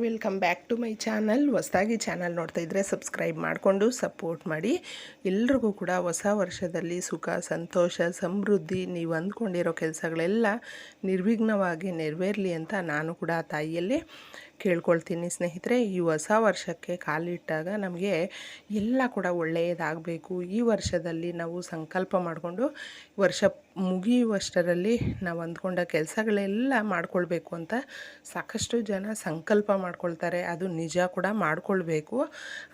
Welcome back to my channel ಹೊಸದಾಗಿ channel ನೋಡ್ತಾ ಇದ್ದರೆ ಸಬ್ಸ್ಕ್ರೈಬ್ ಮಾಡಿಕೊಂಡು ಸಪೋರ್ಟ್ ಮಾಡಿ. ಎಲ್ರಿಗೂ ಕೂಡ ಹೊಸ ವರ್ಷದಲ್ಲಿ ಸುಖ, ಸಂತೋಷ, ಸಮೃದ್ಧಿ ನೀವು ಅಂದ್ಕೊಂಡಿರೋ ಕೆಲಸಗಳೆಲ್ಲ ನಿರ್ವಿಘ್ನವಾಗಿ ನೆರವೇರಲಿ ಅಂತ ನಾನು ಕೂಡ ತಾಯಿಯಲ್ಲಿ ಕೇಳ್ಕೊಳ್ತೀನಿ ಸ್ನೇಹಿತರೆ. ಈ ಹೊಸ ವರ್ಷಕ್ಕೆ ಕಾಲಿಟ್ಟಾಗ ನಮಗೆ ಎಲ್ಲ ಕೂಡ ಒಳ್ಳೆಯದಾಗಬೇಕು. ಈ ವರ್ಷದಲ್ಲಿ ನಾವು ಸಂಕಲ್ಪ ಮಾಡಿಕೊಂಡು ವರ್ಷ ಮುಗಿಯುವಷ್ಟರಲ್ಲಿ ನಾವು ಅಂದ್ಕೊಂಡ ಕೆಲಸಗಳೆಲ್ಲ ಮಾಡಿಕೊಳ್ಬೇಕು ಅಂತ ಸಾಕಷ್ಟು ಜನ ಸಂಕಲ್ಪ ಮಾಡ್ಕೊಳ್ತಾರೆ. ಅದು ನಿಜ ಕೂಡ ಮಾಡಿಕೊಳ್ಬೇಕು.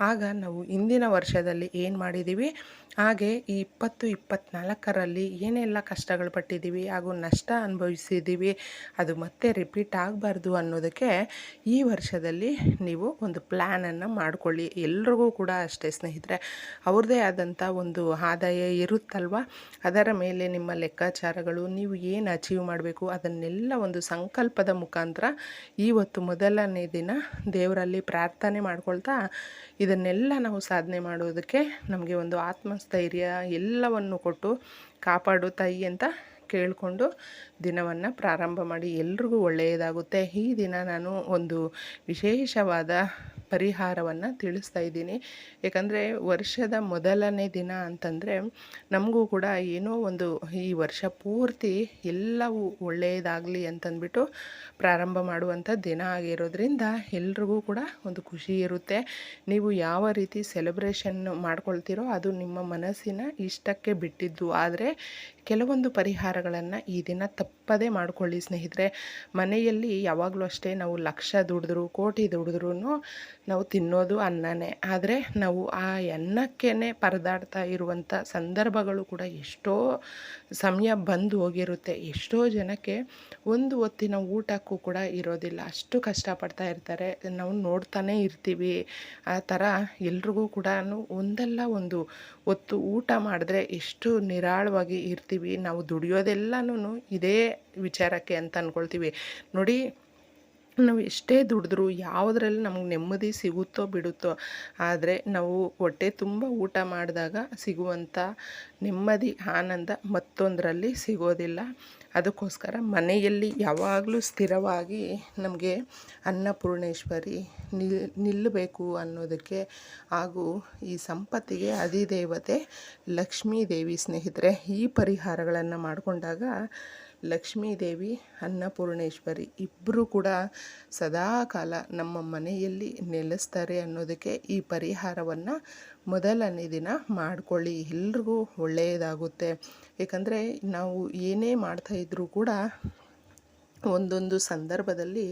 ಆಗ ನಾವು ಇಂದಿನ ವರ್ಷದಲ್ಲಿ ಏನು ಮಾಡಿದ್ದೀವಿ ಹಾಗೆ ಈ ಇಪ್ಪತ್ತು ಇಪ್ಪತ್ತ್ನಾಲ್ಕರಲ್ಲಿ ಏನೆಲ್ಲ ಕಷ್ಟಗಳು ಪಟ್ಟಿದ್ದೀವಿ ಹಾಗೂ ನಷ್ಟ ಅನುಭವಿಸಿದ್ದೀವಿ ಅದು ಮತ್ತೆ ರಿಪೀಟ್ ಆಗಬಾರ್ದು ಅನ್ನೋದಕ್ಕೆ ಈ ವರ್ಷದಲ್ಲಿ ನೀವು ಒಂದು ಪ್ಲ್ಯಾನನ್ನು ಮಾಡಿಕೊಳ್ಳಿ. ಎಲ್ರಿಗೂ ಕೂಡ ಅಷ್ಟೇ ಸ್ನೇಹಿತರೆ, ಅವ್ರದ್ದೇ ಆದಂಥ ಒಂದು ಆದಾಯ ಇರುತ್ತಲ್ವ? ಅದರ ಮೇಲೆ ನಿಮ್ಮ ಲೆಕ್ಕಾಚಾರಗಳು, ನೀವು ಏನು ಅಚೀವ್ ಮಾಡಬೇಕು, ಅದನ್ನೆಲ್ಲ ಒಂದು ಸಂಕಲ್ಪದ ಮುಖಾಂತರ ಇವತ್ತು ಮೊದಲನೇ ದಿನ ದೇವರಲ್ಲಿ ಪ್ರಾರ್ಥನೆ ಮಾಡ್ಕೊಳ್ತಾ ಇದನ್ನೆಲ್ಲ ನಾವು ಸಾಧನೆ ಮಾಡೋದಕ್ಕೆ ನಮಗೆ ಒಂದು ಆತ್ಮಸ್ಥೈರ್ಯ ಎಲ್ಲವನ್ನು ಕೊಟ್ಟು ಕಾಪಾಡು ತಾಯಿ ಅಂತ ಕೇಳಿಕೊಂಡು ದಿನವನ್ನು ಪ್ರಾರಂಭ ಮಾಡಿ ಎಲ್ರಿಗೂ ಒಳ್ಳೆಯದಾಗುತ್ತೆ. ಈ ದಿನ ನಾನು ಒಂದು ವಿಶೇಷವಾದ ಪರಿಹಾರವನ್ನು ತಿಳಿಸ್ತಾ ಇದ್ದೀನಿ. ಏಕೆಂದರೆ ವರ್ಷದ ಮೊದಲನೇ ದಿನ ಅಂತಂದರೆ ನಮಗೂ ಕೂಡ ಏನೋ ಒಂದು ಈ ವರ್ಷ ಪೂರ್ತಿ ಎಲ್ಲವೂ ಒಳ್ಳೆಯದಾಗಲಿ ಅಂತಂದ್ಬಿಟ್ಟು ಪ್ರಾರಂಭ ಮಾಡುವಂಥ ದಿನ ಆಗಿರೋದ್ರಿಂದ ಎಲ್ರಿಗೂ ಕೂಡ ಒಂದು ಖುಷಿ ಇರುತ್ತೆ. ನೀವು ಯಾವ ರೀತಿ ಸೆಲೆಬ್ರೇಷನ್ ಮಾಡ್ಕೊಳ್ತೀರೋ ಅದು ನಿಮ್ಮ ಮನಸ್ಸಿನ ಇಷ್ಟಕ್ಕೆ ಬಿಟ್ಟಿದ್ದು. ಆದರೆ ಕೆಲವೊಂದು ಪರಿಹಾರಗಳನ್ನು ಈ ದಿನ ತಪ್ಪದೇ ಮಾಡಿಕೊಳ್ಳಿ ಸ್ನೇಹಿತರೆ. ಮನೆಯಲ್ಲಿ ಯಾವಾಗಲೂ ಅಷ್ಟೇ ನಾವು ಲಕ್ಷ ದುಡಿದ್ರು, ಕೋಟಿ ದುಡಿದ್ರೂ ನಾವು ತಿನ್ನೋದು ಅನ್ನನೇ. ಆದರೆ ನಾವು ಆ ಅನ್ನಕ್ಕೇ ಪರದಾಡ್ತಾ ಇರುವಂಥ ಸಂದರ್ಭಗಳು ಕೂಡ ಎಷ್ಟೋ ಸಮಯ ಬಂದು ಹೋಗಿರುತ್ತೆ. ಎಷ್ಟೋ ಜನಕ್ಕೆ ಒಂದು ಹೊತ್ತಿನ ಊಟಕ್ಕೂ ಕೂಡ ಇರೋದಿಲ್ಲ. ಅಷ್ಟು ಕಷ್ಟಪಡ್ತಾ ಇರ್ತಾರೆ. ನಾವು ನೋಡ್ತಾನೆ ಇರ್ತೀವಿ. ಆ ಥರ ಎಲ್ರಿಗೂ ಕೂಡ ಒಂದಲ್ಲ ಒಂದು ಹೊತ್ತು ಊಟ ಮಾಡಿದ್ರೆ ಎಷ್ಟು ನಿರಾಳವಾಗಿ ಇರ್ತೀವಿ. ನಾವು ದುಡಿಯೋದೆಲ್ಲನೂ ಇದೇ ವಿಚಾರಕ್ಕೆ ಅಂತ ಅಂದ್ಕೊಳ್ತೀವಿ ನೋಡಿ ನಾವು ಎಷ್ಟೇ ದುಡಿದ್ರೂ ಯಾವುದ್ರಲ್ಲಿ ನಮ್ಗೆ ನೆಮ್ಮದಿ ಸಿಗುತ್ತೋ ಬಿಡುತ್ತೋ, ಆದರೆ ನಾವು ಹೊಟ್ಟೆ ತುಂಬ ಊಟ ಮಾಡಿದಾಗ ಸಿಗುವಂಥ ನೆಮ್ಮದಿ, ಆನಂದ ಮತ್ತೊಂದರಲ್ಲಿ ಸಿಗೋದಿಲ್ಲ. ಅದಕ್ಕೋಸ್ಕರ ಮನೆಯಲ್ಲಿ ಯಾವಾಗಲೂ ಸ್ಥಿರವಾಗಿ ನಮಗೆ ಅನ್ನಪೂರ್ಣೇಶ್ವರಿ ನಿಲ್, ನಿಲ್ಲಬೇಕು ಅನ್ನೋದಕ್ಕೆ ಹಾಗೂ ಈ ಸಂಪತ್ತಿಗೆ ಅಧಿದೇವತೆ ಲಕ್ಷ್ಮೀ ದೇವಿ ಸ್ನೇಹಿತರೆ, ಈ ಪರಿಹಾರಗಳನ್ನು ಮಾಡಿಕೊಂಡಾಗ ಲಕ್ಷ್ಮೀದೇವಿ, ಅನ್ನಪೂರ್ಣೇಶ್ವರಿ ಇಬ್ಬರು ಕೂಡ ಸದಾಕಾಲ ನಮ್ಮ ಮನೆಯಲ್ಲಿ ನೆಲೆಸ್ತಾರೆ ಅನ್ನೋದಕ್ಕೆ ಈ ಪರಿಹಾರವನ್ನು ಮೊದಲನೇ ದಿನ ಮಾಡಿಕೊಳ್ಳಿ. ಎಲ್ರಿಗೂ ಒಳ್ಳೆಯದಾಗುತ್ತೆ. ಏಕೆಂದರೆ ನಾವು ಏನೇ ಮಾಡ್ತಾಯಿದ್ರೂ ಕೂಡ ಒಂದೊಂದು ಸಂದರ್ಭದಲ್ಲಿ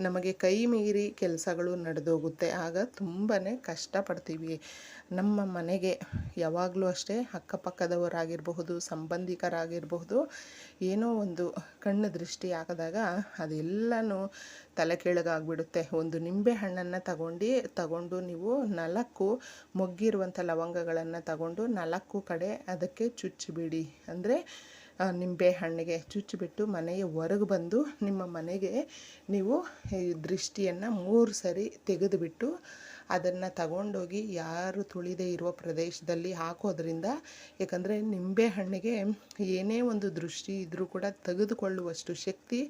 ನಮಗೆ ಕೈ ಮೀರಿ ಕೆಲಸಗಳು ನಡೆದೋಗುತ್ತೆ. ಆಗ ತುಂಬಾ ಕಷ್ಟಪಡ್ತೀವಿ. ನಮ್ಮ ಮನೆಗೆ ಯಾವಾಗಲೂ ಅಷ್ಟೇ ಅಕ್ಕಪಕ್ಕದವರಾಗಿರಬಹುದು, ಸಂಬಂಧಿಕರಾಗಿರಬಹುದು, ಏನೋ ಒಂದು ಕಣ್ಣು ದೃಷ್ಟಿ ಹಾಕಿದಾಗ ಅದೆಲ್ಲನೂ ತಲೆ ಕೆಳಗಾಗ್ಬಿಡುತ್ತೆ. ಒಂದು ನಿಂಬೆ ಹಣ್ಣನ್ನು ತಗೊಂಡು ತಗೊಂಡು ನೀವು ನಾಲ್ಕು ಮೊಗ್ಗಿರುವಂಥ ಲವಂಗಗಳನ್ನು ತಗೊಂಡು ನಾಲ್ಕು ಕಡೆ ಅದಕ್ಕೆ ಚುಚ್ಚಿಬಿಡಿ. ಅಂದರೆ ನಿಂಬೆ ಹಣ್ಣಿಗೆ ಚುಚ್ಚಿಬಿಟ್ಟು ಮನೆಯ ಹೊರಗೆ ಬಂದು ನಿಮ್ಮ ಮನೆಗೆ ನೀವು ದೃಷ್ಟಿಯನ್ನು ಮೂರು ಸರಿ ತೆಗೆದುಬಿಟ್ಟು ಅದನ್ನು ತಗೊಂಡೋಗಿ ಯಾರು ತುಳಿದೇ ಇರುವ ಪ್ರದೇಶದಲ್ಲಿ ಹಾಕೋದ್ರಿಂದ ಯಾಕಂದರೆ ನಿಂಬೆ ಹಣ್ಣಿಗೆ ಏನೇ ಒಂದು ದೃಷ್ಟಿ ಇದ್ದರೂ ಕೂಡ ತೆಗೆದುಕೊಳ್ಳುವಷ್ಟು ಶಕ್ತಿ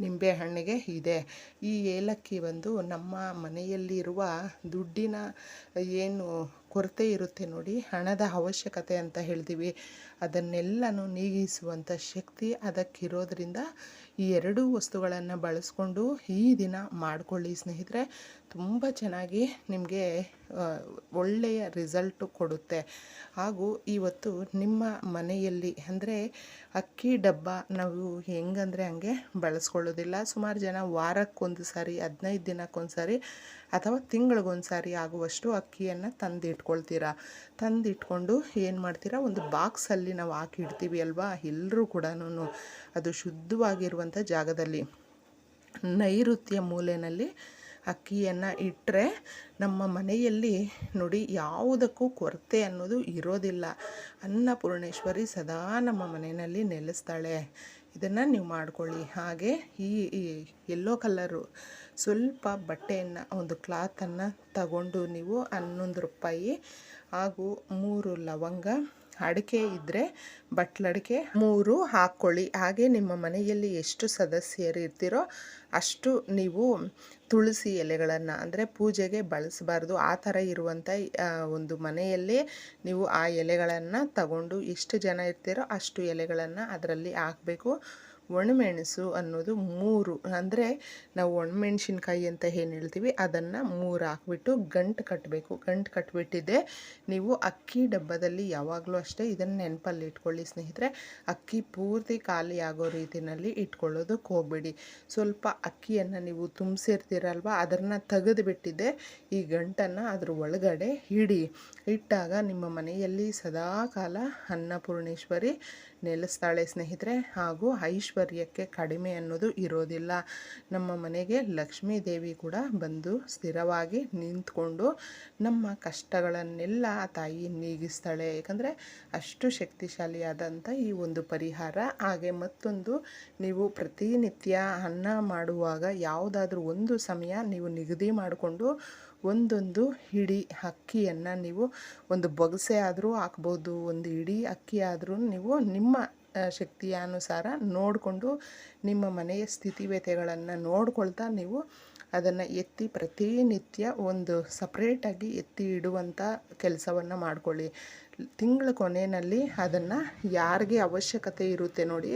ನಿಂಬೆ ಹಣ್ಣಿಗೆ ಇದೆ. ಈ ಏಲಕ್ಕಿ ಒಂದು ನಮ್ಮ ಮನೆಯಲ್ಲಿರುವ ದುಡ್ಡಿನ ಏನು ಕೊರತೆ ಇರುತ್ತೆ ನೋಡಿ, ಹಣದ ಅವಶ್ಯಕತೆ ಅಂತ ಹೇಳ್ತೀವಿ. ಅದನ್ನೆಲ್ಲನೂ ನೀಗಿಸುವಂಥ ಶಕ್ತಿ ಅದಕ್ಕಿರೋದ್ರಿಂದ ಈ ಎರಡೂ ವಸ್ತುಗಳನ್ನು ಬಳಸ್ಕೊಂಡು ಈ ದಿನ ಮಾಡಿಕೊಳ್ಳಿ ಸ್ನೇಹಿತರೆ. ತುಂಬ ಚೆನ್ನಾಗಿ ನಿಮಗೆ ಒಳ್ಳೆಯ ರಿಸಲ್ಟು ಕೊಡುತ್ತೆ. ಹಾಗೂ ಇವತ್ತು ನಿಮ್ಮ ಮನೆಯಲ್ಲಿ ಅಂದರೆ ಅಕ್ಕಿ ಡಬ್ಬ ನಾವು ಹೆಂಗಂದರೆ ಹಂಗೆ ಬಳಸ್ಕೊಳ್ಳೋದಿಲ್ಲ. ಸುಮಾರು ಜನ ವಾರಕ್ಕೊಂದು ಸಾರಿ, ಹದಿನೈದು ದಿನಕ್ಕೊಂದು ಸಾರಿ ಅಥವಾ ತಿಂಗಳಿಗೊಂದು ಸಾರಿ ಆಗುವಷ್ಟು ಅಕ್ಕಿಯನ್ನು ತಂದಿಟ್ಕೊಳ್ತೀರಾ? ತಂದಿಟ್ಕೊಂಡು ಏನು ಮಾಡ್ತೀರಾ? ಒಂದು ಬಾಕ್ಸಲ್ಲಿ ನಾವು ಹಾಕಿಡ್ತೀವಿ ಅಲ್ವಾ? ಎಲ್ಲರೂ ಕೂಡ ಅದು ಶುದ್ಧವಾಗಿರುವಂಥ ಜಾಗದಲ್ಲಿ. ನೈಋತ್ಯ ಮೂಲೆಯಲ್ಲಿ ಅಕ್ಕಿಯನ್ನು ಇಟ್ಟರೆ ನಮ್ಮ ಮನೆಯಲ್ಲಿ ನೋಡಿ ಯಾವುದಕ್ಕೂ ಕೊರತೆ ಅನ್ನೋದು ಇರೋದಿಲ್ಲ. ಅನ್ನಪೂರ್ಣೇಶ್ವರಿ ಸದಾ ನಮ್ಮ ಮನೆಯಲ್ಲಿ ನೆಲೆಸ್ತಾಳೆ. ಇದನ್ನು ನೀವು ಮಾಡ್ಕೊಳ್ಳಿ. ಹಾಗೆ ಈ ಎಲ್ಲೋ ಕಲರು ಸ್ವಲ್ಪ ಬಟ್ಟೆಯನ್ನು, ಒಂದು ಕ್ಲಾತನ್ನು ತಗೊಂಡು ನೀವು ಹನ್ನೊಂದು ರೂಪಾಯಿ ಹಾಗೂ ಮೂರು ಲವಂಗ ಅಡಿಕೆ ಇದ್ದರೆ ಬಟ್ಲಡಿಕೆ ಮೂರು ಹಾಕ್ಕೊಳ್ಳಿ ಹಾಗೆ ನಿಮ್ಮ ಮನೆಯಲ್ಲಿ ಎಷ್ಟು ಸದಸ್ಯರು ಇರ್ತೀರೋ ಅಷ್ಟು ನೀವು ತುಳಸಿ ಎಲೆಗಳನ್ನು ಅಂದರೆ ಪೂಜೆಗೆ ಬಳಸಬಾರ್ದು. ಆ ಥರ ಇರುವಂಥ ಒಂದು ಮನೆಯಲ್ಲೇ ನೀವು ಆ ಎಲೆಗಳನ್ನು ತಗೊಂಡು ಎಷ್ಟು ಜನ ಇರ್ತೀರೋ ಅಷ್ಟು ಎಲೆಗಳನ್ನು ಅದರಲ್ಲಿ ಹಾಕಬೇಕು. ಒಣಮೆಣಸು ಅನ್ನೋದು ಮೂರು, ಅಂದರೆ ನಾವು ಒಣಮೆಣಸಿನ್ಕಾಯಿ ಅಂತ ಏನು ಹೇಳ್ತೀವಿ, ಅದನ್ನು ಮೂರು ಹಾಕ್ಬಿಟ್ಟು ಗಂಟು ಕಟ್ಟಬೇಕು ಗಂಟು ಕಟ್ಬಿಟ್ಟಿದ್ದೆ ನೀವು ಅಕ್ಕಿ ಡಬ್ಬದಲ್ಲಿ ಯಾವಾಗಲೂ ಅಷ್ಟೇ ಇದನ್ನು ನೆನಪಲ್ಲಿ ಇಟ್ಕೊಳ್ಳಿ ಸ್ನೇಹಿತರೆ. ಅಕ್ಕಿ ಪೂರ್ತಿ ಖಾಲಿ ಆಗೋ ರೀತಿಯಲ್ಲಿ ಇಟ್ಕೊಳ್ಳೋದಕ್ಕೆ ಹೋಗ್ಬೇಡಿ. ಸ್ವಲ್ಪ ಅಕ್ಕಿಯನ್ನು ನೀವು ತುಂಬಿಸಿರ್ತೀರಲ್ವ, ಅದನ್ನು ತೆಗೆದು ಬಿಟ್ಟಿದ್ದೆ ಈ ಗಂಟನ್ನು ಅದ್ರ ಒಳಗಡೆ ಇಡಿ ಇಟ್ಟಾಗ ನಿಮ್ಮ ಮನೆಯಲ್ಲಿ ಸದಾಕಾಲ ಅನ್ನಪೂರ್ಣೇಶ್ವರಿ ನೆಲೆಸ್ತಾಳೆ ಸ್ನೇಹಿತರೆ, ಹಾಗೂ ಐಶ್ವರ್ಯಕ್ಕೆ ಕಡಿಮೆ ಅನ್ನೋದು ಇರೋದಿಲ್ಲ. ನಮ್ಮ ಮನೆಗೆ ಲಕ್ಷ್ಮೀ ದೇವಿ ಕೂಡ ಬಂದು ಸ್ಥಿರವಾಗಿ ನಿಂತ್ಕೊಂಡು ನಮ್ಮ ಕಷ್ಟಗಳನ್ನೆಲ್ಲ ಆ ತಾಯಿ ನೀಗಿಸ್ತಾಳೆ. ಯಾಕಂದರೆ ಅಷ್ಟು ಶಕ್ತಿಶಾಲಿಯಾದಂಥ ಈ ಒಂದು ಪರಿಹಾರ. ಹಾಗೆ ಮತ್ತೊಂದು, ನೀವು ಪ್ರತಿನಿತ್ಯ ಅನ್ನ ಮಾಡುವಾಗ ಯಾವುದಾದ್ರೂ ಒಂದು ಸಮಯ ನೀವು ನಿಗದಿ ಮಾಡಿಕೊಂಡು ಒಂದೊಂದು ಹಿಡಿ ಅಕ್ಕಿಯನ್ನು ನೀವು ಒಂದು ಬೊಗಸೆ ಆದರೂ ಹಾಕ್ಬೋದು ಒಂದು ಹಿಡಿ ಅಕ್ಕಿ ಆದರೂ ನೀವು ನಿಮ್ಮ ಆ, ಶಕ್ತಿಯ ಅನುಸಾರ ನೋಡಿಕೊಂಡು ನಿಮ್ಮ ಮನೆಯ ಸ್ಥಿತಿಗತಿಗಳನ್ನು ನೋಡ್ಕೊಳ್ತಾ ನೀವು ಅದನ್ನು ಎತ್ತಿ ಪ್ರತಿನಿತ್ಯ ಒಂದು ಸಪ್ರೇಟಾಗಿ ಎತ್ತಿ ಇಡುವಂಥ ಕೆಲಸವನ್ನು ಮಾಡಿಕೊಳ್ಳಿ. ತಿಂಗಳ ಕೊನೆಯಲ್ಲಿ ಅದನ್ನು ಯಾರಿಗೆ ಅವಶ್ಯಕತೆ ಇರುತ್ತೆ ನೋಡಿ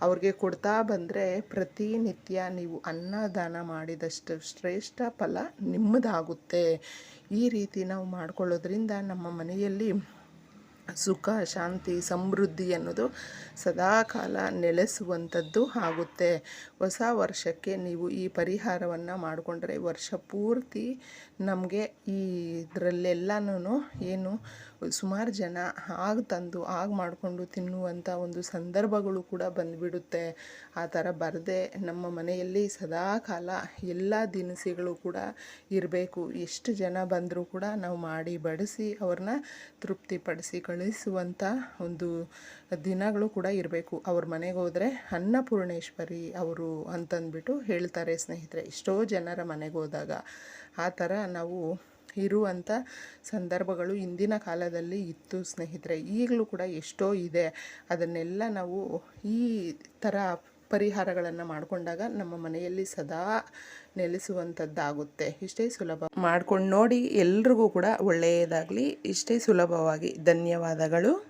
ಅವ್ರಿಗೆ ಕೊಡ್ತಾ ಬಂದರೆ ಪ್ರತಿನಿತ್ಯ ನೀವು ಅನ್ನದಾನ ಮಾಡಿದಷ್ಟು ಶ್ರೇಷ್ಠ ಫಲ ನಿಮ್ಮದಾಗುತ್ತೆ. ಈ ರೀತಿ ನಾವು ಮಾಡ್ಕೊಳ್ಳೋದ್ರಿಂದ ನಮ್ಮ ಮನೆಯಲ್ಲಿ ಸುಖ, ಶಾಂತಿ, ಸಮೃದ್ಧಿ ಅನ್ನೋದು ಸದಾಕಾಲ ನೆಲೆಸುವಂಥದ್ದು ಆಗುತ್ತೆ. ಹೊಸ ವರ್ಷಕ್ಕೆ ನೀವು ಈ ಪರಿಹಾರವನ್ನು ಮಾಡಿಕೊಂಡ್ರೆ ವರ್ಷ ಪೂರ್ತಿ ನಮಗೆ ಈ ಇದರಲ್ಲೆಲ್ಲನೂ ಏನು ಸುಮಾರು ಜನ ಆಗ ತಂದು, ಆಗ ಮಾಡಿಕೊಂಡು ತಿನ್ನುವಂಥ ಒಂದು ಸಂದರ್ಭಗಳು ಕೂಡ ಬಂದುಬಿಡುತ್ತೆ. ಆ ಥರ ಬರದೆ ನಮ್ಮ ಮನೆಯಲ್ಲಿ ಸದಾ ಕಾಲ ಎಲ್ಲ ದಿನಸಿಗಳು ಕೂಡ ಇರಬೇಕು. ಎಷ್ಟು ಜನ ಬಂದರೂ ಕೂಡ ನಾವು ಮಾಡಿ ಬಡಿಸಿ ಅವ್ರನ್ನ ತೃಪ್ತಿಪಡಿಸಿ ಕಳಿಸುವಂಥ ಒಂದು ದಿನಗಳು ಕೂಡ ಇರಬೇಕು. ಅವ್ರ ಮನೆಗೆ ಹೋದರೆ ಅನ್ನಪೂರ್ಣೇಶ್ವರಿ ಅವರು ಅಂತಂದ್ಬಿಟ್ಟು ಹೇಳ್ತಾರೆ ಸ್ನೇಹಿತರೆ. ಎಷ್ಟೋ ಜನರ ಮನೆಗೆ ಹೋದಾಗ ಆ ಥರ ನಾವು ಇರುವಂಥ ಸಂದರ್ಭಗಳು ಇಂದಿನ ಕಾಲದಲ್ಲಿ ಇತ್ತು ಸ್ನೇಹಿತರೆ. ಈಗಲೂ ಕೂಡ ಎಷ್ಟೋ ಇದೆ. ಅದನ್ನೆಲ್ಲ ನಾವು ಈ ಥರ ಪರಿಹಾರಗಳನ್ನು ಮಾಡಿಕೊಂಡಾಗ ನಮ್ಮ ಮನೆಯಲ್ಲಿ ಸದಾ ನೆಲೆಸುವಂಥದ್ದಾಗುತ್ತೆ. ಇಷ್ಟೇ ಸುಲಭ. ಮಾಡ್ಕೊಂಡು ನೋಡಿ ಎಲ್ರಿಗೂ ಕೂಡ ಒಳ್ಳೆಯದಾಗಲಿ. ಇಷ್ಟೇ ಸುಲಭವಾಗಿ ಧನ್ಯವಾದಗಳು.